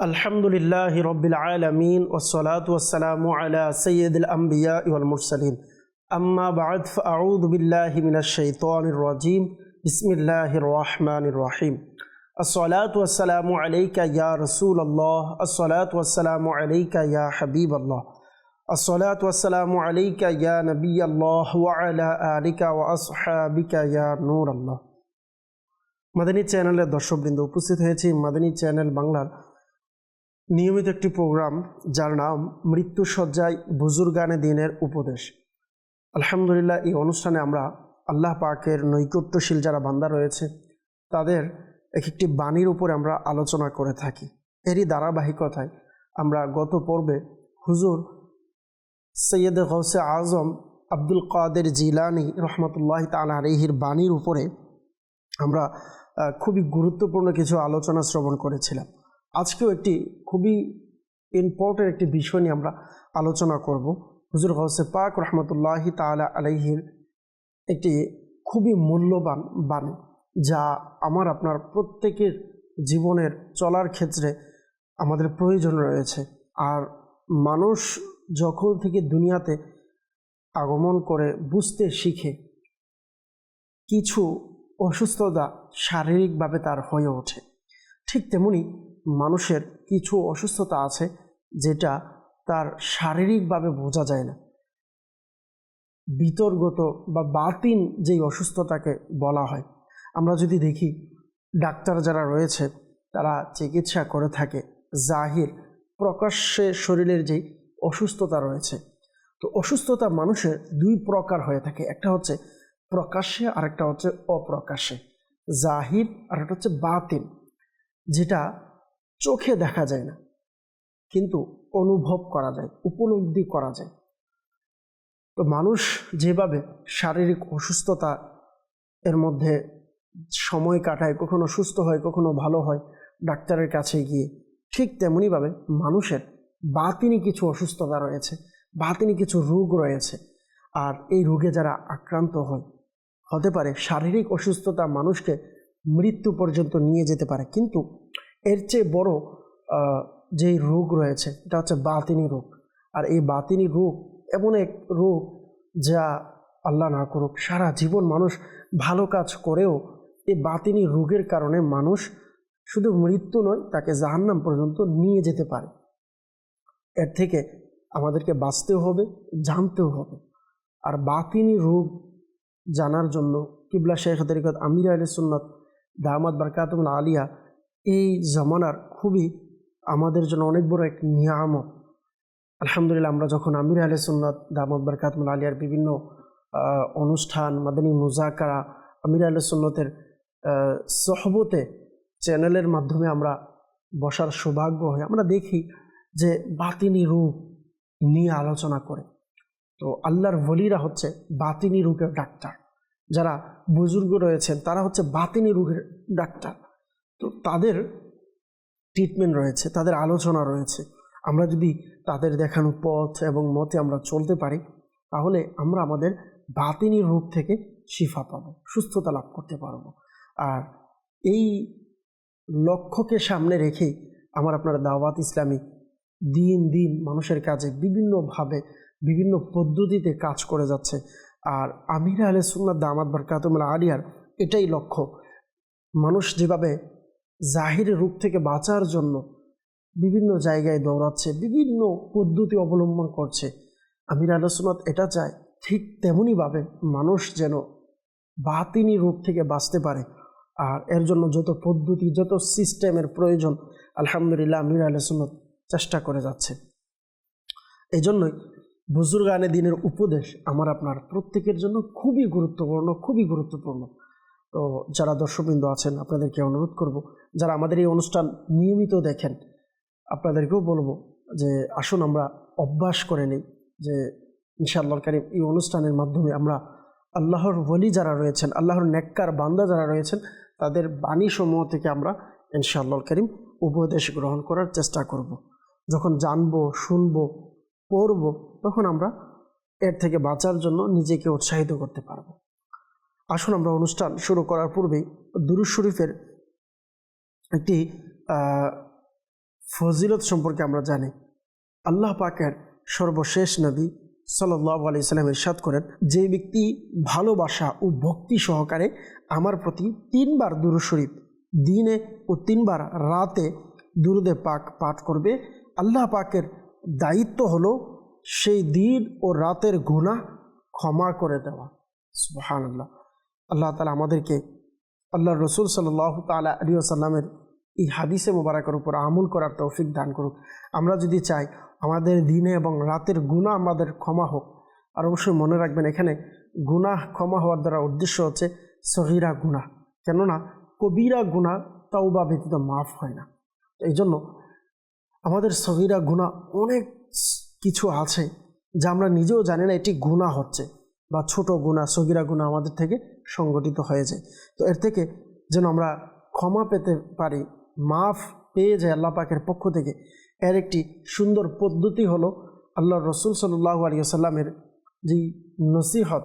الحمد لله رب العالمين والصلاة والسلام على سيد الأنبياء والمرسلين أما بعد فأعوذ بالله من الشيطان الرجيم بسم الله الرحمن الرحيم الصلاة والسلام عليك يا رسول الله الصلاة والسلام عليك يا حبيب الله الصلاة والسلام عليك يا نبي الله وعلى آلك وأصحابك يا نور الله মাদানী চ্যানেলের দর্শকবৃন্দ উপস্থিত হয়েছি মাদানী চ্যানেল বাংলার নিয়মিত একটি প্রোগ্রাম যার নাম মৃত্যু সজ্জায় বুজুর্গানে দিনের উপদেশ। আলহামদুলিল্লাহ, এই অনুষ্ঠানে আমরা আল্লাহ পাকের নৈকট্যশীল যারা বান্দা রয়েছে, তাদের এক একটি বাণীর উপরে আমরা আলোচনা করে থাকি। এরই ধারাবাহিকতায় আমরা গত পর্বে হুজুর সৈয়দ গৌসে আজম আব্দুল কাদের জিলানি রহমতুল্লাহ তালা আলহির বাণীর উপরে আমরা খুবই গুরুত্বপূর্ণ কিছু আলোচনা শ্রবণ করেছিলাম। আজকেও একটি খুবই ইম্পর্টেন্ট একটি বিষয় নিয়ে আমরা আলোচনা করব। হুজুর গৌসে পাক রহমতুল্লাহি তালা আলহির একটি খুবই মূল্যবান বাণী, যা আমার, আপনার প্রত্যেকের জীবনের চলার ক্ষেত্রে আমাদের প্রয়োজন রয়েছে। আর মানুষ যখন থেকে দুনিয়াতে আগমন করে, বুঝতে শিখে, কিছু অসুস্থতা শারীরিকভাবে তার হয়ে ওঠে। ঠিক তেমনি মানুষের কিছু অসুস্থতা আছে যেটা তার শারীরিকভাবে বোঝা যায় না। বিতর্গত বা বাতিন যেই অসুস্থতাকে বলা হয়। আমরা যদি দেখি, ডাক্তার যারা রয়েছে, তারা চিকিৎসা করে থাকে। জাহির প্রকাশ্যে শরীরের যেই অসুস্থতা রয়েছে, তো অসুস্থতা মানুষের দুই প্রকার হয়ে থাকে। একটা হচ্ছে প্রকাশ্যে, আরেকটা হচ্ছে অপ্রকাশ্যে। জাহির আর একটা হচ্ছে বাতিন যেটা চোখে দেখা যায় না। কিন্তু অনুভব করা যায়, উপলব্ধি করা যায়। তো মানুষ যেভাবে শারীরিক অসুস্থতা এর মধ্যে সময় কাটায়, কখনো সুস্থ হয়, কখনো ভালো হয়, ডাক্তারের কাছে গিয়ে, ঠিক তেমনিভাবে মানুষের বাতিনি কিছু অসুস্থতা রয়েছে, বাতিনি কিছু রোগ রয়েছে। আর এই রোগে যারা আক্রান্ত হয়, হতে পারে শারীরিক অসুস্থতা মানুষকে মৃত্যু পর্যন্ত নিয়ে যেতে পারে। কিন্তু এর চেয়ে বড় যেই রোগ রয়েছে, এটা হচ্ছে বাতিনি রোগ। আর এই বাতিনি রোগ এমন এক রোগ যা আল্লাহ না করুক, সারা জীবন মানুষ ভালো কাজ করেও এই বাতিনি রোগের কারণে মানুষ শুধু মৃত্যু নয়, তাকে জাহান্নাম পর্যন্ত নিয়ে যেতে পারে। এর থেকে আমাদেরকে বাঁচতেও হবে, জানতেও হবে। আর বাতিনি রোগ জানার জন্য কিবলা শেখ তরিকত আমির আলী সুন্নত দামাদ বারকাতুল আলিয়া এই জমানার খুবই আমাদের জন্য অনেক বড় এক নিয়ামত। আলহামদুলিল্লাহ, আমরা যখন আমির আলী সুন্নত দামদ বারকাতুল আলিয়ার বিভিন্ন অনুষ্ঠান, মাদানী মুজাকারা, আমির আলী সুন্নতের সহবতে, চ্যানেলের মাধ্যমে আমরা বসার সৌভাগ্য হয়, আমরা দেখি যে বাতিনি রূপ নিয়ে আলোচনা করে। তো আল্লাহর ভলিরা হচ্ছে বাতিনি রোগের ডাক্তার। যারা বুজুর্গ রয়েছেন, তারা হচ্ছে বাতিনি রোগের ডাক্তার। তো তাদের ট্রিটমেন্ট রয়েছে, তাদের আলোচনা রয়েছে। আমরা যদি তাদের দেখানো পথ এবং মতে আমরা চলতে পারি, তাহলে আমরা আমাদের বাতিনি রোগ থেকে শিফা পাবো, সুস্থতা লাভ করতে পারব। আর এই লক্ষ্যকে সামনে রেখেই আমার আপনার দাওয়াত ইসলামী দিন দিন মানুষের কাজে বিভিন্নভাবে, বিভিন্ন পদ্ধতিতে কাজ করে যাচ্ছে। আর আমির আলে সুন্নাত দামাত বারকাতুমুল আলিয়ার এটাই লক্ষ্য। মানুষ যেভাবে জাহিরের রূপ থেকে বাঁচার জন্য বিভিন্ন জায়গায় দৌড়াচ্ছে, বিভিন্ন পদ্ধতি অবলম্বন করছে। আমির আলে সুন্নাত এটা চায়, ঠিক তেমনইভাবে মানুষ যেন বাতিনি রূপ থেকে বাঁচতে পারে। আর এর জন্য যত পদ্ধতি, যত সিস্টেমের প্রয়োজন, আলহামদুলিল্লাহ আমির আলে সুন্নত চেষ্টা করে যাচ্ছে। এই জন্যই বুজুর্গানে দিনের উপদেশ আমার আপনার প্রত্যেকের জন্য খুবই গুরুত্বপূর্ণ খুবই গুরুত্বপূর্ণ। তো যারা দর্শকবৃন্দ আছেন, আপনাদেরকে অনুরোধ করব, যারা আমাদের এই অনুষ্ঠান নিয়মিত দেখেন, আপনাদেরকেও বলব যে আসুন আমরা অভ্যাস করে নিই যে ইনশাআল্লাহ কারিম এই অনুষ্ঠানের মাধ্যমে আমরা আল্লাহর ওলি যারা রয়েছেন, আল্লাহর নেককার বান্দা যারা রয়েছেন, তাদের বাণী সমূহ থেকে আমরা ইনশাআল্লাহ করিম উপদেশ গ্রহণ করার চেষ্টা করব। যখন জানব, শুনব, পড়ব, তখন আমরা এর থেকে বাঁচার জন্য নিজেকে উৎসাহিত করতে পারব আসুন আমরা অনুষ্ঠান শুরু করার পূর্বেই দুরুজ শরীফের একটি ফজিলত সম্পর্কে আমরা জানি। আল্লাহ পাকের সর্বশেষ নবী সাল্লাহ আলি সাল্লাম ইরশাদ করেন যে ব্যক্তি ভালোবাসা ও ভক্তি সহকারে আমার প্রতি তিনবার দুরু শরীফ দিনে ও তিনবার রাতে দুরুদে পাক পাঠ করবে, আল্লাহ পাকের দায়িত্ব হলো সেই দিন ও রাতের গুণা ক্ষমা করে দেওয়া। সুহান আল্লাহ আল্লাহ তালা আমাদেরকে আল্লাহ রসুল সাল্লাহ তালা আলী আসাল্লামের এই হাদিসে মোবারকের উপর আমল করার তৌফিক দান করুক। আমরা যদি চাই আমাদের দিনে এবং রাতের গুণা আমাদের ক্ষমা হোক, আর অবশ্যই মনে রাখবেন এখানে গুনাহ ক্ষমা হওয়ার দ্বারা উদ্দেশ্য হচ্ছে সহিরা গুণা কেননা কবিরা গুণা তাও বা ব্যতীত মাফ হয় না। এই জন্য আমাদের সহিরা গুণা অনেক কিছু আছে যা আমরা নিজেও জানি না এটি গুণা হচ্ছে বা ছোট গুণা সগিরা গুণা আমাদের থেকে সংগঠিত হয়ে যায়। তো এর থেকে যেন আমরা ক্ষমা পেতে পারি, মাফ পেয়ে যায় আল্লাহ পাকের পক্ষ থেকে, এর একটি সুন্দর পদ্ধতি হলো আল্লাহ রসুল সাল্লাহ আলিয়াল্লামের যেই নসিহত,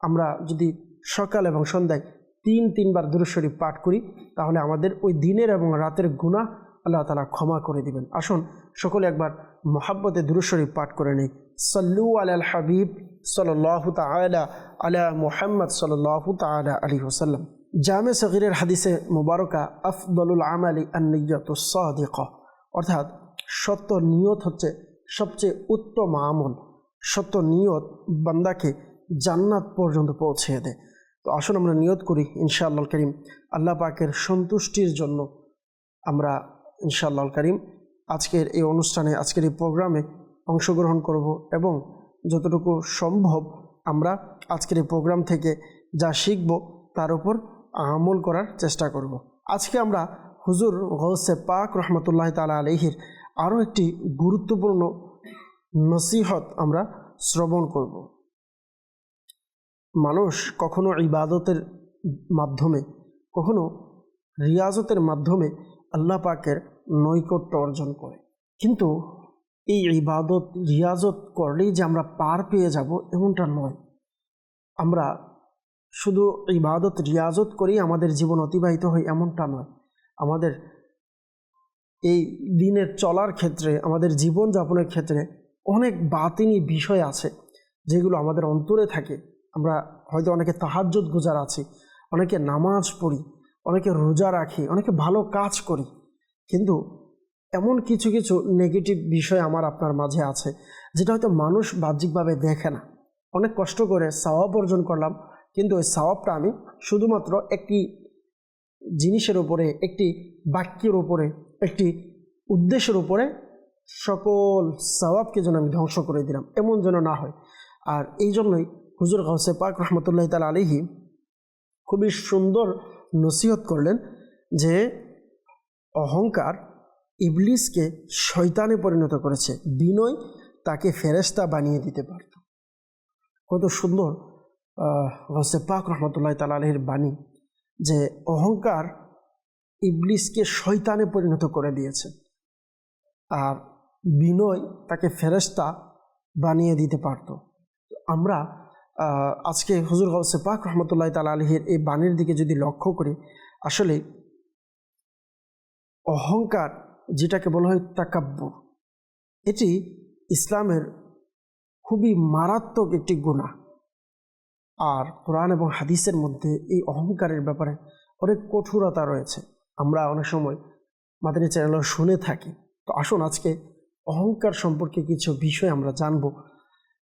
আমরা যদি সকাল এবং সন্ধ্যায় তিন তিনবার দুরুশরীফ পাঠ করি, তাহলে আমাদের ওই দিনের এবং রাতের গুণা আল্লাহ তালা ক্ষমা করে দিবেন। আসুন, সকলে একবার মোহাব্বতে দুরুশরীফ পাঠ করে নেই। সাল্লু আল হাবিব সাল্লাহ তালা আলা মুহাম্মদ সাল্লাহ তালা আলী হোসাল্লাম জামে সগিরের হাদিসে মুবারকা, আফদলুল আমালি আন্নিয়তুসাদিক অর্থাৎ সত্য নিয়ত হচ্ছে সবচেয়ে উত্তম আমল। সত্য নিয়ত বান্দাকে জান্নাত পর্যন্ত পৌঁছে দেয়। তো আসুন আমরা নিয়ত করি ইনশাআল্লাহ করিম। আল্লাহ পাকের সন্তুষ্টির জন্য আমরা ইনশাআল্লাহ করিম, আজকের এই অনুষ্ঠানে, আজকের এই প্রোগ্রামে অংশগ্রহণ করব এবং যতটুকু সম্ভব আমরা আজকের এই প্রোগ্রাম থেকে যা শিখব তার উপর আমল করার চেষ্টা করব। আজকে আমরা হুজুর গৌসে পাক রহমতুল্লাহ তালা আলহির আরও একটি গুরুত্বপূর্ণ নসিহত আমরা শ্রবণ করব মানুষ কখনো ইবাদতের মাধ্যমে, কখনো রিয়াজতের মাধ্যমে আল্লাহ পাকের নৈকট্য অর্জন করে। কিন্তু এই ইবাদত, রিয়াজত করলেই যে আমরা পার পেয়ে যাব এমনটা নয়। আমরা শুধু ইবাদত, রিয়াজত করেই আমাদের জীবন অতিবাহিত হয় এমনটা নয়। আমাদের এই দিনের চলার ক্ষেত্রে, আমাদের জীবন যাপনের ক্ষেত্রে অনেক বাতিনি বিষয় আছে যেগুলো আমাদের অন্তরে থাকে। আমরা হয়তো অনেকে তাহাজ্জত গুজার আছি, অনেকে নামাজ পড়ি অনেকে রোজা রাখি, অনেকে ভালো কাজ করি। কিন্তু এমন কিছু কিছু নেগেটিভ বিষয় আমার আপনার মাঝে আছে, যেটা হয়তো মানুষ বাহ্যিকভাবে দেখে না। অনেক কষ্ট করে সওয়াব অর্জন করলাম, কিন্তু ওই সওয়াবটা আমি শুধুমাত্র একটি জিনিসের উপরে, একটি বাক্যের উপরে, একটি উদ্দেশ্যের উপরে সকল সওয়াবকে যেন আমি ধ্বংস করে দিলাম, এমন যেন না হয়। আর এই জন্যই হুজুর গাউসে পাক রহমতুল্লাহ তাল আলিহি খুবই সুন্দর নসিহত করলেন যে অহংকার ইবলিসকে শয়তানে পরিণত করেছে। বিনয় তাকে ফেরেস্তা বানিয়ে দিতে পারত। কত সুন্দর গসে পাক রহমতুল্লাহ তাল আলহির বাণী যে অহংকার ইবলিসকে শয়তানে পরিণত করে দিয়েছে। আর বিনয় তাকে ফেরেস্তা বানিয়ে দিতে পারত। আমরা আজকে হুজুর গৌসে পাক রহমতুল্লাহ তাল আলহের এই বাণীর দিকে যদি লক্ষ্য করি, আসলে অহংকার যেটাকে বলা হয় তাকাব্বুর, এটি ইসলামের খুবই মারাত্মক একটি গুণা আর কোরআন এবং হাদিসের মধ্যে এই অহংকারের ব্যাপারে অনেক কঠোরতা রয়েছে। আমরা অনেক সময় মাদানী চ্যানেল শুনে থাকি। তো আসুন আজকে অহংকার সম্পর্কে কিছু বিষয় আমরা জানব।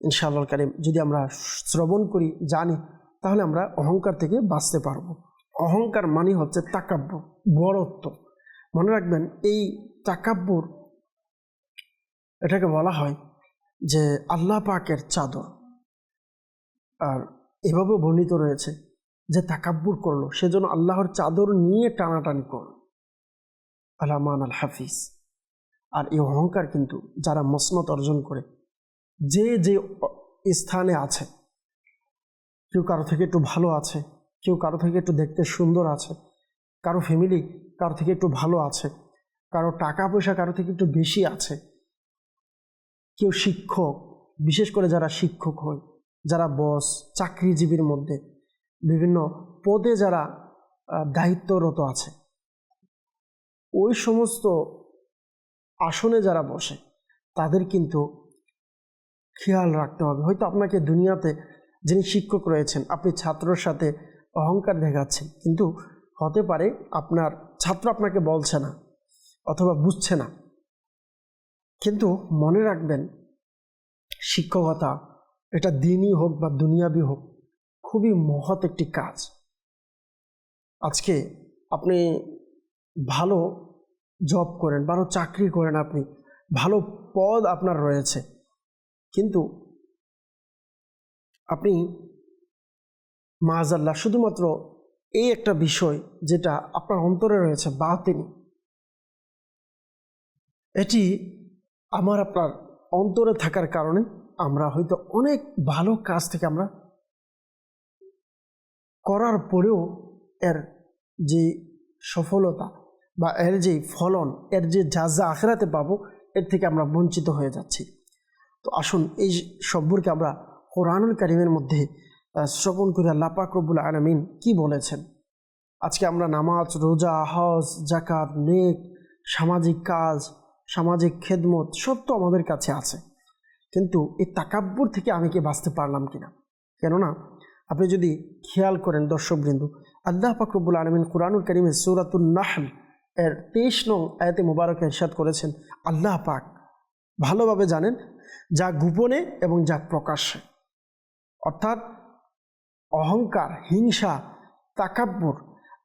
ইনশাআল্লাহ কারিম, যদি আমরা শ্রবণ করি, জানি, তাহলে আমরা অহংকার থেকে বাঁচতে পারব। অহংকার মানে হচ্ছে তাকাব্য বড়ত্ব মনে রাখবেন, এই তাকাব্বর এটাকে বলা হয় যে আল্লাহ পাকের চাদর। আর এভাবে বর্ণিত রয়েছে যে তাকাব্বুর করল সেজন্য আল্লাহর চাদর নিয়ে টানাটানি করল আলামান আল হাফিজ। আর এই অহংকার কিন্তু যারা মসনত অর্জন করে যে যে স্থানে আছে। কেউ কারও থেকে একটু ভালো আছে, কেউ কারও থেকে একটু দেখতে সুন্দর আছে। কারও ফ্যামিলি কারও থেকে একটু ভালো আছে। কারও টাকা পয়সা কারও থেকে একটু বেশি আছে। কেউ শিক্ষক, বিশেষ করে যারা শিক্ষক হয়, যারা বস চাকরিজীবীর মধ্যে, বিভিন্ন পদে যারা দায়িত্বরত আছে। ওই সমস্ত আসনে যারা বসে, তাদের কিন্তু খেয়াল রাখতে হবে। হয়তো আপনাকে দুনিয়াতে যিনি শিক্ষক রয়েছেন, আপনি ছাত্রর সাথে অহংকার দেখাচ্ছেন, কিন্তু হতে পারে আপনার ছাত্র আপনাকে বলছে না অথবা বুঝছে না। কিন্তু মনে রাখবেন, শিক্ষকতা এটা দিনই হোক বা দুনিয়াবি হোক, খুবই মহৎ একটি কাজ। আজকে আপনি ভালো জব করেন, ভালো চাকরি করেন আপনি, ভালো পদ আপনার রয়েছে কিন্তু আপনি, মাজাল্লাহ, শুধুমাত্র এই একটা বিষয় যেটা আপনার অন্তরে রয়েছে বাতিনি এটি আমার আপনার অন্তরে থাকার কারণে আমরা হয়তো অনেক ভালো কাজ থেকে আমরা করার পরেও এর যে সফলতা বা এর যে ফলন, এর যে যা যা আখেরাতে পাবো, এর থেকে আমরা বঞ্চিত হয়ে যাচ্ছি। তো আসুন, এই সম্পর্কে আমরা কোরআনুল কারিমের মধ্যে শ্রবণ করে, আল্লাহ পাক রব্বুল আলমিন কি বলেছেন? আজকে আমরা নামাজ, রোজা, হজ জাকাত নেক, সামাজিক কাজ, সামাজিক খেদমত, সব তো আমাদের কাছে আছে। কিন্তু এই তাকাব্বুর থেকে আমি কি বাঁচতে পারলাম কিনা? কেননা, আপনি যদি খেয়াল করেন দর্শকবৃন্দু, আল্লাহ পাকরবুল আলমিন কুরআনুল করিমের সৌরাতুল নাহল এর তেইশ নং আয়াতে মুবারক ইরশাদ করেছেন, আল্লাহ পাক ভালোভাবে জানেন যা গোপনে এবং যা প্রকাশ্যে। অর্থাৎ অহংকার, হিংসা, তাকাব্বুর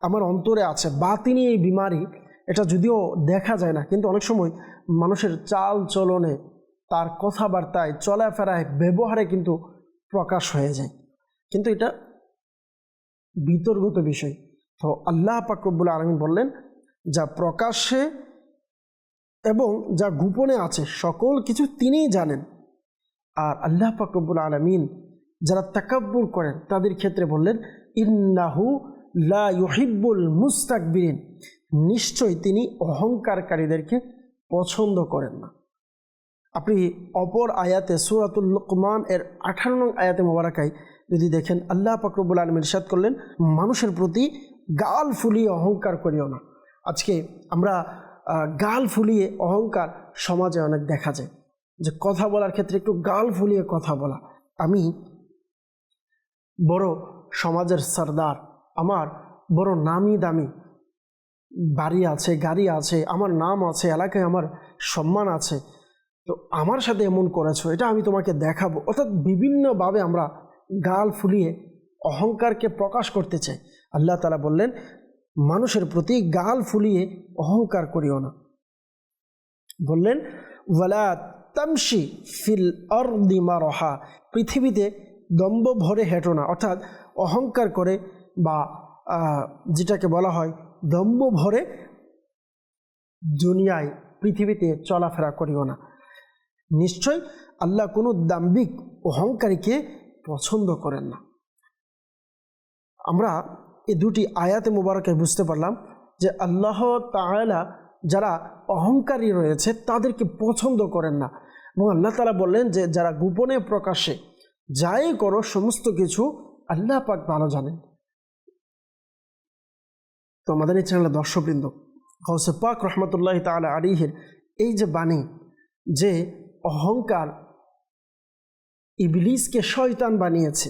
আমার অন্তরে আছে বাতিনি এই বিমারি, এটা যদিও দেখা যায় না, কিন্তু অনেক সময় মানুষের চাল চলনে, তার কথাবার্তায়, চলাফেরায়, ব্যবহারে কিন্তু প্রকাশ হয়ে যায়। কিন্তু এটা বিতর্কিত বিষয়। তো আল্লাহ পাকরবুল আলমী বললেন, যা প্রকাশ্যে এবং যা গোপনে আছে, সকল কিছু তিনিই জানেন। আর আল্লাহ পাকরবুল আলমিন যারা তাকাব্বুর করেন, তাদের ক্ষেত্রে বললেন, ইন্নাহু লা ইউহিব্বুল মুস্তাকবিরিন। নিশ্চয়ই তিনি অহংকারকারীদেরকে পছন্দ করেন না। আপনি অপর আয়াতে সুরাতুল লুকমান এর আঠারো নং আয়াতে মোবারকায় যদি দেখেন, আল্লাহ পাকরবুল আলম ইরশাদ করলেন, মানুষের প্রতি গাল ফুলিয়ে অহংকার করিও না। আজকে আমরা গাল ফুলিয়ে অহংকার সমাজে অনেক দেখা যায়। যে কথা বলার ক্ষেত্রে একটু গাল ফুলিয়ে কথা বলা। আমি বড় সমাজের সর্দার, আমার বড় নামি দামি বাড়ি আছে, গাড়ি আছে, আমার নাম আছে, এলাকায় আমার সম্মান আছে। তো আমার সাথে এমন করেছ, এটা আমি তোমাকে দেখাবো। অর্থাৎ বিভিন্নভাবে আমরা গাল ফুলিয়ে অহংকারকে প্রকাশ করতে চাই। আল্লাহ তালা বললেন মানুষের প্রতি গাল ফুলিয়ে অহংকার করিও না। বললেন, ওয়ালা তামসি ফিল অর্দি রহা পৃথিবীতে দম্ব ভরে হেঁটো না। অর্থাৎ অহংকার করে বা যেটাকে বলা হয় দম্ব ভরে দুনিয়ায়, পৃথিবীতে চলাফেরা করিও না। নিশ্চয় আল্লাহ কোনো দাম্বিক অহংকারীকে পছন্দ করেন না। আমরা এই দুটি আয়াতে মুবারকে বুঝতে পারলাম যে আল্লাহ তাআলা যারা অহংকারী রয়েছে, তাদেরকে পছন্দ করেন না। এবং আল্লাহ তালা বললেন যে, যারা গোপনে প্রকাশে যাই করো, সমস্ত কিছু আল্লাহ পাক ভালো জানেন। তো আমাদের এই চ্যানেলের দর্শকবৃন্দ হৌসে পাক রহমতুল্লাহ তালা আলিহের এই যে বাণী যে অহংকার ইবলিসকে শয়তান বানিয়েছে,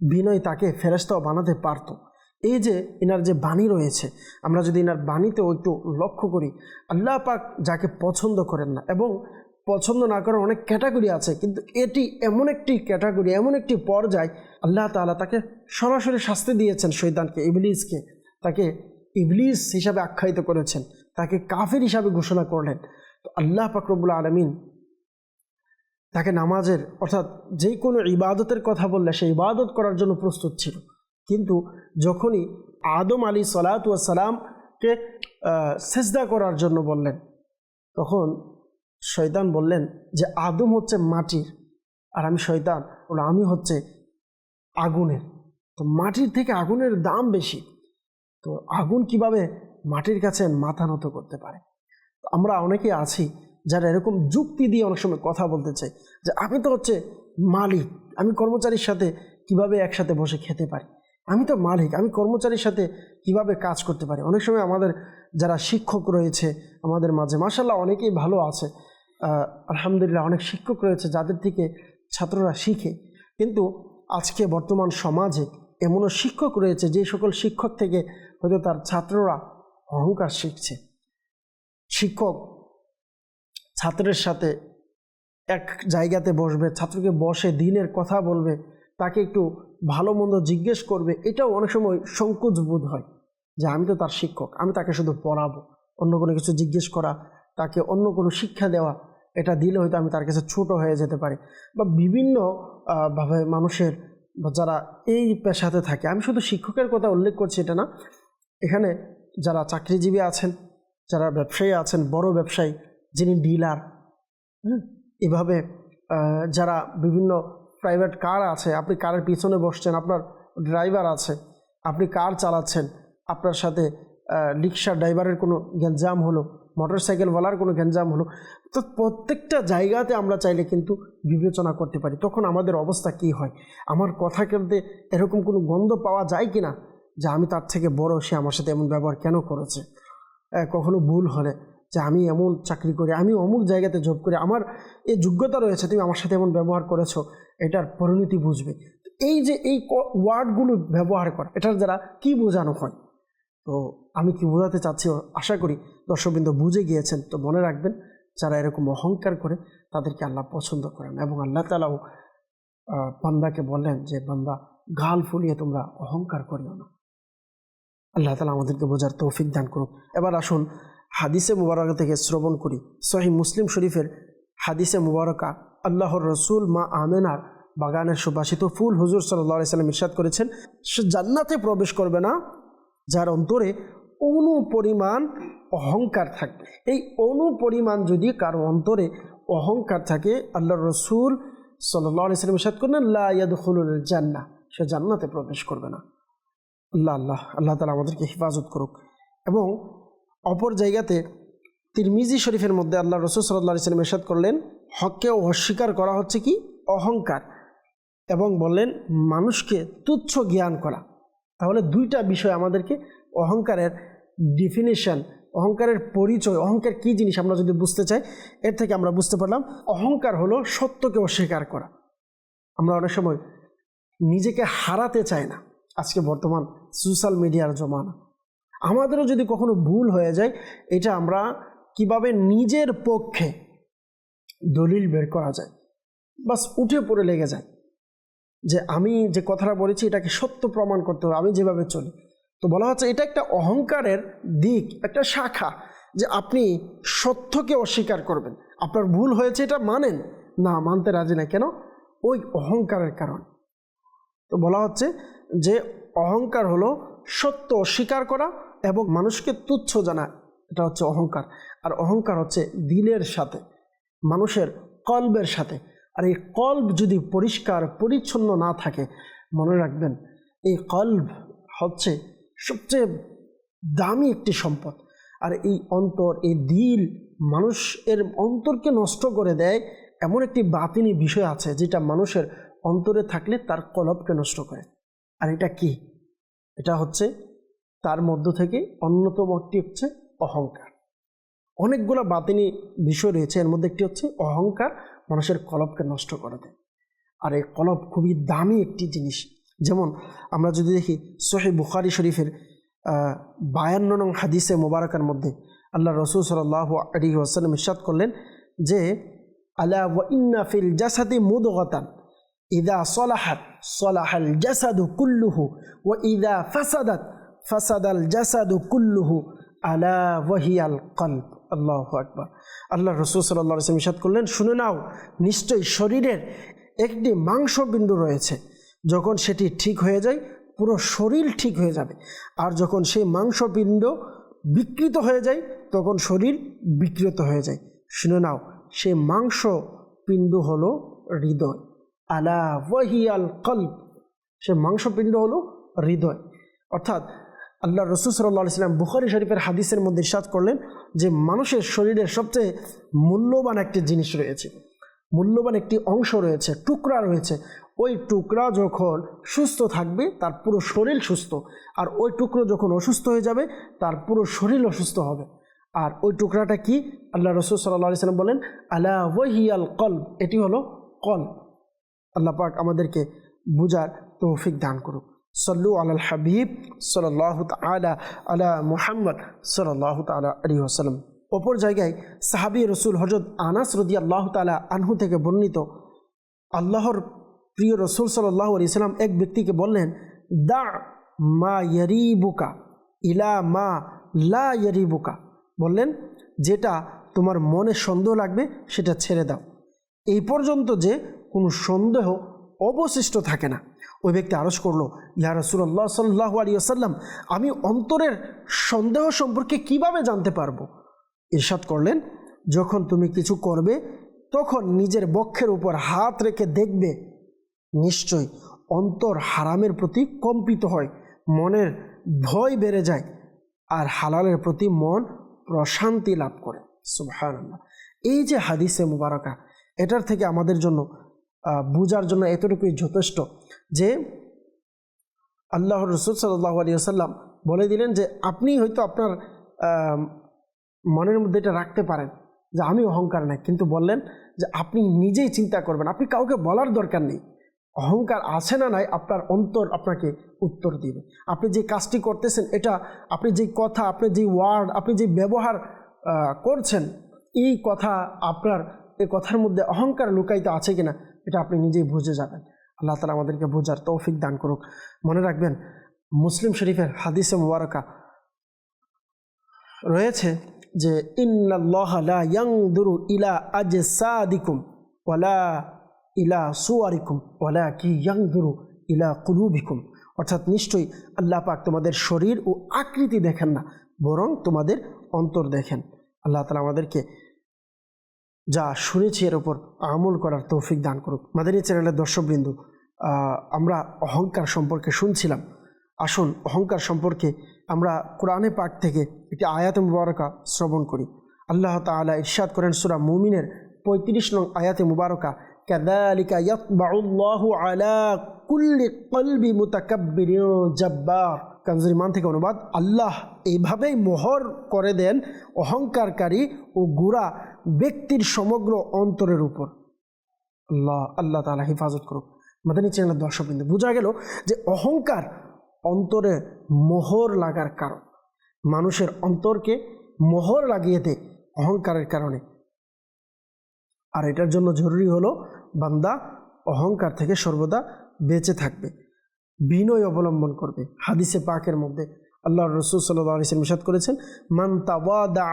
বিনয় তাকে ফেরেস্তাও বানাতে পারতো। এই যে এনার যে বাণী রয়েছে, আমরা যদি এনার বাণীতেও একটু লক্ষ্য করি, আল্লাহ পাক যাকে পছন্দ করেন না, এবং পছন্দ না করার অনেক ক্যাটাগরি আছে, কিন্তু এটি এমন একটি ক্যাটাগরি এমন একটি পর্যায়, আল্লাহ তাআলা তাকে সরাসরি শাস্তি দিয়েছেন শৈতানকে ইবলিসকে। তাকে ইবলিস হিসাবে আখ্যায়িত করেছেন, তাকে কাফের হিসাবে ঘোষণা করলেন। তো আল্লাহ পাকরবুল আলমিন তাকে নামাজের, অর্থাৎ যে কোনো ইবাদতের কথা বললে সে ইবাদত করার জন্য প্রস্তুত ছিল। কিন্তু যখনই আদম আলী সালাতামকে সেজদা করার জন্য বললেন, তখন শয়তান বললেন যে আদম হচ্ছে মাটির আর আমি শয়তান। বলল, আমি হচ্ছে আগুনের। তো মাটির থেকে আগুনের দাম বেশি। তো আগুন কীভাবে মাটির কাছে মাথা নত করতে পারে? আমরা অনেকে আছি যারা এরকম যুক্তি দিয়ে অনেক সময় কথা বলতে চাই যে আমি তো হচ্ছে মালিক। আমি কর্মচারীর সাথে কীভাবে একসাথে বসে খেতে পারি? আমি তো মালিক, আমি কর্মচারীর সাথে কীভাবে কাজ করতে পারি? অনেক সময় আমাদের যারা শিক্ষক রয়েছে আমাদের মাঝে মাসাল্লাহ অনেকেই ভালো আছে আলহামদুলিল্লাহ অনেক শিক্ষক রয়েছে যাদের থেকে ছাত্ররা শিখে। কিন্তু আজকে বর্তমান সমাজে এমনও শিক্ষক রয়েছে যে সকল শিক্ষক থেকে হয়তো তার ছাত্ররা অহংকার শিখছে। শিক্ষক ছাত্রের সাথে এক জায়গাতে বসবে, ছাত্রকে বসে দিনের কথা বলবে তাকে একটু ভালো মন্দ জিজ্ঞেস করবে, এটাও অনেক সময় সংকোচ বোধ হয় যে আমি তো তার শিক্ষক, আমি তাকে শুধু পড়াবো। অন্য কোনো কিছু জিজ্ঞেস করা, তাকে অন্য কোনো শিক্ষা দেওয়া, এটা দিলে হয়তো আমি তার কাছে ছোট হয়ে যেতে পারি। বা বিভিন্ন ভাবে মানুষের যারা এই পেশাতে থাকে, আমি শুধু শিক্ষকের কথা উল্লেখ করছি এটা না, এখানে যারা চাকরিজীবী আছেন, যারা ব্যবসায়ী আছেন, বড় ব্যবসায়ী, যিনি ডিলার এভাবে যারা বিভিন্ন প্রাইভেট কার আছে, আপনি কারের পিছনে বসছেন, আপনার ড্রাইভার আছে, আপনি কার চালাচ্ছেন, আপনার সাথে রিক্সা ড্রাইভারের কোনো গ্যাঞ্জাম হলো মোটর সাইকেলওয়ালার কোনো গ্যাঞ্জাম হলো, তো প্রত্যেকটা জায়গাতে আমরা চাইলে কিন্তু বিবেচনা করতে পারি, তখন আমাদের অবস্থা কি হয়? আমার কথা কেলতে এরকম কোনো গন্ধ পাওয়া যায় কি না যে আমি তার থেকে বড়, সে আমার সাথে এমন ব্যবহার কেন করেছে? কখনো ভুল হলে যে আমি এমন চাকরি করি, আমি অমুক জায়গাতে জব করি, আমার এই যোগ্যতা রয়েছে, তুমি আমার সাথে এমন ব্যবহার করেছ, এটার পরিণতি বুঝবে। এই যে এই ওয়ার্ডগুলো ব্যবহার করা, এটার দ্বারা কি বোঝানো হয়? তো আমি কি বোঝাতে চাচ্ছি আশা করি দর্শকবৃন্দ বুঝে গিয়েছেন, তো মনে রাখবেন যারা এরকম অহংকার করে, তাদেরকে আল্লাহ পছন্দ করেন এবং আল্লাহ তালাও বান্দাকে বললেন যে, বান্দা, গাল ফুলিয়ে তোমরা অহংকার করিও না। আল্লাহ তালা আমাদেরকে বোঝার তৌফিক দান করুক। এবার আসুন হাদিসে মুবারকা থেকে শ্রবণ করি। সহি মুসলিম শরীফের হাদিসে মুবারকা আল্লাহর রসুল মা আমেনার বাগানের সুবাসিত ফুল হুজুর সাল্লাহ সাল্লাম ইরশাদ করেছেন, সে জান্নাতে প্রবেশ করবে না, যার অন্তরে অনু পরিমাণ অহংকার থাকবে এই অনু পরিমাণ যদি কারও অন্তরে অহংকার থাকে আল্লাহ রসুল সাল্লাহ সাল্লাম ইরশাদ করলেন লাইয়াদুল জান্না সে জান্নাতে প্রবেশ করবে না। আল্লাহ আল্লাহ আল্লাহ তালা আমাদেরকে হেফাজত করুক। এবং অপর জায়গাতে তিরমিজি শরীফের মধ্যে আল্লাহ রসুল সাল্লাহ সাল্লাম এরশাদ করলেন, হককে অস্বীকার করা হচ্ছে কি? অহংকার। এবং বললেন, মানুষকে তুচ্ছ জ্ঞান করা। তাহলে দুইটা বিষয় আমাদেরকে অহংকারের ডিফিনিশন অহংকারের পরিচয়, অহংকার কী জিনিস আমরা যদি বুঝতে চাই, এর থেকে আমরা বুঝতে পারলাম, অহংকার হলো সত্যকে অস্বীকার করা। আমরা অনেক সময় নিজেকে হারাতে চাই না। আজকে বর্তমান সোশ্যাল মিডিয়ার জমানা। আমাদেরও যদি কখনো ভুল হয়ে যায়, এটা আমরা কীভাবে নিজের পক্ষে দলিল বের করা যায়? বাস উঠে পড়ে লেগে যায় যে আমি যে কথাটা বলেছি, এটাকে সত্য প্রমাণ করতে হবে, আমি যেভাবে চলি। তো বলা হচ্ছে এটা একটা অহংকারের দিক, একটা শাখা যে আপনি সত্যকে অস্বীকার করবেন। আপনার ভুল হয়েছে এটা মানেন, না মানতে রাজি না, কেন? ওই অহংকারের কারণ। তো বলা হচ্ছে যে অহংকার হলো সত্য অস্বীকার করা এবং মানুষকে তুচ্ছ জানা এটা হচ্ছে অহংকার। আর অহংকার হচ্ছে দিলের সাথে, মানুষের কল্বের সাথে। আর এই কল্ব যদি পরিষ্কার, পরিচ্ছন্ন না থাকে, মনে রাখবেন, এই কল্ব হচ্ছে সবচেয়ে দামি একটি সম্পদ। আর এই অন্তর, এই দিল মানুষের অন্তরকে নষ্ট করে দেয়, এমন একটি বাতিনি বিষয় আছে যেটা মানুষের অন্তরে থাকলে তার কলবকে নষ্ট করে। আর এটা কি? এটা হচ্ছে তার মধ্য থেকে অন্যতম একটি হচ্ছে অহংকার। অনেকগুলো বাতিনি বিষয় রয়েছে, এর মধ্যে একটি হচ্ছে অহংকার, মানুষের কলবকে নষ্ট করে দেয়। আর এই কলব খুবই দামি একটি জিনিস। যেমন আমরা যদি দেখি সোহে বুখারি শরীফের বায়ান্ন নং হাদিসে মোবারকার মধ্যে আল্লাহ রসুল সাল্লাহ আলী ওয়াসাল্লাম ইরশাদ করলেন যে, আলা ওয়া ইদা সলাহাত, সলাহাল জাসাদু কুল্লুহু ও ইদা ফাসাদাত ফাসাদাল জাসাদু কুল্লুহু আলা ওয়াহিয়াল কল্ব। আল্লাহ আকবার। আল্লাহ রসুল সাল্লাহ ইসলাম ইসাদ করলেন, শুনে নাও, নিশ্চয়ই শরীরের একটি মাংসবিন্দু রয়েছে। যখন সেটি ঠিক হয়ে যায়, পুরো শরীর ঠিক হয়ে যাবে। আর যখন সেই মাংসপিণ্ড বিকৃত হয়ে যায়, তখন শরীর বিকৃত হয়ে যায়। শুনে নাও, সেই মাংস পিণ্ড হলো হৃদয়। আলা ওয়াহিয়াল কল্ব। সে মাংসপিণ্ড হলো হৃদয়। অর্থাৎ আল্লাহ রসুল সাল্লাহ ইসলাম বুখারি শরীফের হাদিসের মধ্যে ইরশাদ করলেন যে মানুষের শরীরের সবচেয়ে মূল্যবান একটি জিনিস রয়েছে। মূল্যবান একটি অংশ রয়েছে, টুকরা রয়েছে। ওই টুকরা যখন সুস্থ থাকবে, তার পুরো শরীর সুস্থ। আর ওই টুকরো যখন অসুস্থ হয়ে যাবে, তার পুরো শরীর অসুস্থ হবে। আর ওই টুকরাটা কি? আল্লাহ রসুল সাল্লাহ সাল্লাম বলেন, আলা ওয়াহিয়াল কল এটি হলো কল। আল্লাহ পাক আমাদেরকে বুঝার তৌফিক দান করুক। সল্লু আলাল হাবিব সাল্লাহ তালা আলা মুহাম্মদ সাল্লাহ তালা আলী আসালাম অপর জায়গায় সাহাবি রসুল হজরত আনাস রদি আল্লাহ তালা আনহু থেকে বর্ণিত, আল্লাহর প্রিয় রসুল সাল্লাহ আলি সাল্লাম এক ব্যক্তিকে বললেন, দা মা ইয়ারিবুকা ইলা মা লা ইয়ারিবুকা। বললেন, যেটা তোমার মনে সন্দেহ লাগবে সেটা ছেড়ে দাও। এই পর্যন্ত যে কোনো সন্দেহ অবশিষ্ট থাকে না। ওই ব্যক্তি আরজ করল, ইয়া রসুল্লাহ সাল্লাহ আলী আসাল্লাম আমি অন্তরের সন্দেহ সম্পর্কে কীভাবে জানতে পারব? ইরশাদ করলেন, যখন তুমি কিছু করবে, তখন নিজের বক্ষের উপর হাত রেখে দেখবে, নিশ্চয় অন্তর হারামের প্রতি কম্পিত হয়, মনের ভয় বেড়ে যায়, আর হালালের প্রতি মন প্রশান্তি লাভ করে। সুবহান এই যে হাদিসে মুবারকা, এটার থেকে আমাদের জন্য বুঝার জন্য এতটুকুই যথেষ্ট। যে আল্লাহ রসুল সাল্লাহ আলী আসাল্লাম বলে দিলেন যে আপনি হয়তো আপনার মনের মধ্যে এটা রাখতে পারেন যে আমি অহংকার নাই। কিন্তু বললেন যে আপনি নিজেই চিন্তা করবেন, আপনি কাউকে বলার দরকার নেই। অহংকার আছে না নাই, আপনার অন্তর আপনাকে উত্তর দিবে। আপনি যে কাজটি করতেছেন, এটা আপনি যে কথা, আপনি যে ওয়ার্ড আপনি যে ব্যবহার করছেন, এই কথা আপনার এই কথার মধ্যে অহংকার লুকাইতে আছে কিনা, এটা আপনি নিজেই বুঝে যাবেন। আল্লাহ তালা আমাদেরকে বোঝার তৌফিক দান করুক। মনে রাখবেন, মুসলিম শরীফের হাদিসে মুবারকা রয়েছে যে, ইন্নাল্লাহু ইলা ওয়ালা ইলা সুয়ারিকুম ওয়ালা কি ইয়াংদুরু ইলা কুলুবিকুম। অর্থাৎ নিশ্চয়ই আল্লাহ পাক তোমাদের শরীর ও আকৃতি দেখেন না, বরং তোমাদের অন্তর দেখেন। আল্লাহ তালা আমাদেরকে যা শুনেছি এর ওপর আমল করার তৌফিক দান করুক মাদানী চ্যানেলের দর্শকবৃন্দ আমরা অহংকার সম্পর্কে শুনছিলাম আসুন অহংকার সম্পর্কে আমরা কোরআনে পাক থেকে একটি আয়াত মুবারকা শ্রবণ করি আল্লাহ তালা ইরশাদ করেন সুরা মুমিনের পঁয়ত্রিশ নং আয়াতে মুবারকা كذلك يطبع الله على كل قلب متكبر جبار কানজুরিমান থেকে অনুবাদ আল্লাহ এইভাবেই মোহর করে দেন অহংকারকারী ও গুড়া ব্যক্তির সমগ্র অন্তরের উপর। আল্লাহ আল্লাহ তালা হেফাজত করুক। মাদানী চ্যানেলের দর্শকবৃন্দ, বোঝা গেল যে অহংকার অন্তরে মোহর লাগার কারণ। মানুষের অন্তরকে মোহর লাগিয়ে দেয় অহংকারের কারণে। আর এটার জন্য জরুরি হলো বান্দা অহংকার থেকে সর্বদা বেঁচে থাকবে, বিনয় অবলম্বন করবে। হাদিসে পাকের মধ্যে আল্লাহ রসুল সাল্লাহ আলিয়াল মিসাদ করেছেন, মান তাওয়াদা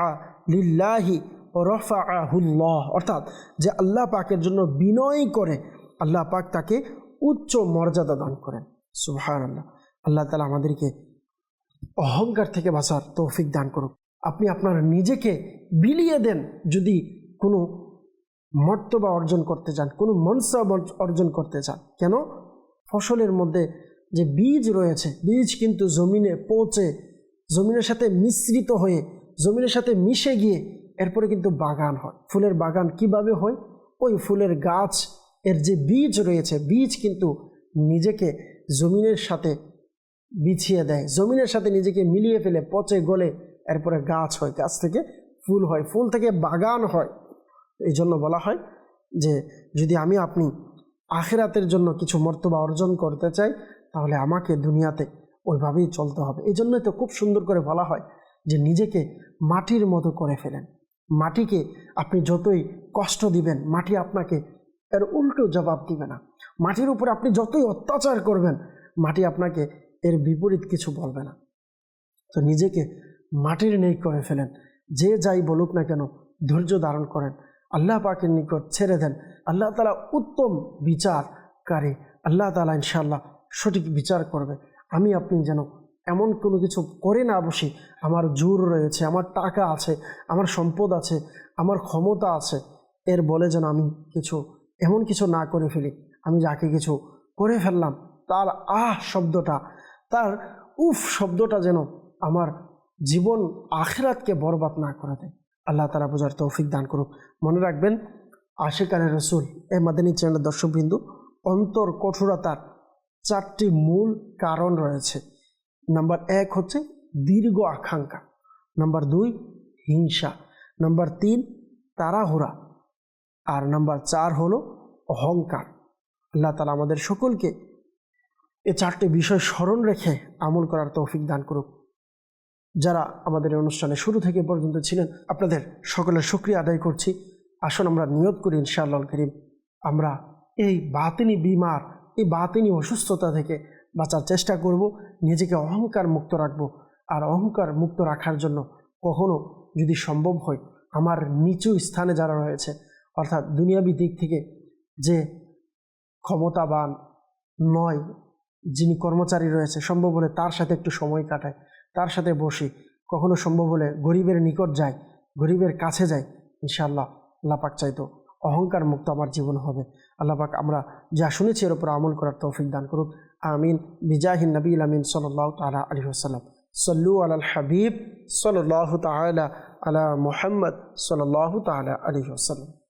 লিল্লাহি রফাহুল্লাহ অর্থাৎ যে আল্লাহ পাকের জন্য বিনয় করে, আল্লাহ পাক তাকে উচ্চ মর্যাদা দান করেন। সুহান আল্লাহ আল্লাহ তালা আমাদেরকে অহংকার থেকে বাঁচার তৌফিক দান করুক। আপনি আপনার নিজেকে বিলিয়ে দেন যদি কোনো মর্তবা অর্জন করতে চান, কোনো মনসা অর্জন করতে চান। কেন? ফসলের মধ্যে যে বীজ রয়েছে, বীজ কিন্তু জমিনে পৌঁছে, জমিনের সাথে মিশ্রিত হয়ে, জমিনের সাথে মিশে গিয়ে এরপরে কিন্তু বাগান হয়। ফুলের বাগান কীভাবে হয়? ওই ফুলের গাছ, এর যে বীজ রয়েছে, বীজ কিন্তু নিজেকে জমিনের সাথে বিছিয়ে দেয়। জমিনের সাথে নিজেকে মিলিয়ে ফেলে, পচে গলে এরপরে গাছ হয়, গাছ থেকে ফুল হয়। ফুল থেকে বাগান হয়। এই জন্য বলা হয় যে, যদি আমি আপনি আখেরাতের জন্য কিছু মর্তবা অর্জন করতে চাই, তাহলে আমাকে দুনিয়াতে ওইভাবেই চলতে হবে। এই জন্যই তো খুব সুন্দর করে বলা হয় যে, নিজেকে মাটির মতো করে ফেলেন। মাটিকে আপনি যতই কষ্ট দিবেন, মাটি আপনাকে এর উল্টো জবাব দিবে না। মাটির উপরে আপনি যতই অত্যাচার করবেন, মাটি আপনাকে এর বিপরীত কিছু বলবে না। তো নিজেকে মাটির নেই করে ফেলেন। যে যাই বলুক না কেন, ধৈর্য ধারণ করেন। আল্লাহ পাকের নিকট ছেড়ে দেন। আল্লাহ তালা উত্তম বিচারকারী। আল্লাহ তালা ইনশাল্লাহ সঠিক বিচার করবে। আমি আপনি যেন এমন কোনো কিছু করে না বসি। আমার জোর রয়েছে, আমার টাকা আছে, আমার সম্পদ আছে, আমার ক্ষমতা আছে। এর বলে যেন আমি কিছু, এমন কিছু না করে ফেলি। আমি যাকে কিছু করে ফেললাম, তার আহ শব্দটা, তার উফ শব্দটা যেন আমার জীবন আখেরাতকে বরবাদ না করে দেয়। আল্লাহ তালা বোঝার তৌফিক দান করুক। মনে রাখবেন আশেকানের রসুল, এ মাদানী চ্যানেলের দর্শকবিন্দু, অন্তর কঠোরতার চারটি মূল কারণ রয়েছে। নাম্বার এক হচ্ছে দীর্ঘ আকাঙ্ক্ষা। নাম্বার দুই, হিংসা। নাম্বার তিন, তাড়াহুড়া। আর নাম্বার চার হলো অহংকার। আল্লাহ তালা আমাদের সকলকে এ চারটি বিষয় স্মরণ রেখে আমল করার তৌফিক দান করুক। যারা আমাদের অনুষ্ঠানে শুরু থেকে পর্যন্ত ছিলেন, আপনাদের সকলের শুক্রিয়া আদায় করছি। আসুন আমরা নিয়ত করি ইনশাআল্লাহ করিম। আমরা এই বাতিনি, বিমার এই বাতিনি অসুস্থতা থেকে বাঁচার চেষ্টা করব। নিজেকে অহংকার মুক্ত রাখব আর অহংকার মুক্ত রাখার জন্য কখনো যদি সম্ভব হয়, আমার নিচু স্থানে যারা রয়েছে, অর্থাৎ দুনিয়াবি দিক থেকে যে ক্ষমতাবান নয়, যিনি কর্মচারী রয়েছে, সম্ভব হলে তার সাথে একটু সময় কাটায় তার সাথে বসি। কখনো সম্ভব হলে গরিবের নিকট যায় গরিবের কাছে যায় ইনশাআল্লাহ। আল্লাহ পাক চাইতো অহংকার মুক্ত আমার জীবন হবে। আল্লাহ পাক আমরা যা শুনেছি এর উপর আমল করার তৌফিক দান করুক। আমিন, বিজাহিন নবীল আমিন সাল্লাহ তালা আলী আসাল্লাম সল্লু আল হাবিব সাল্লাহ তালা আলা মোহাম্মদ সাল্লাহ তালা আলী আসাল্লাম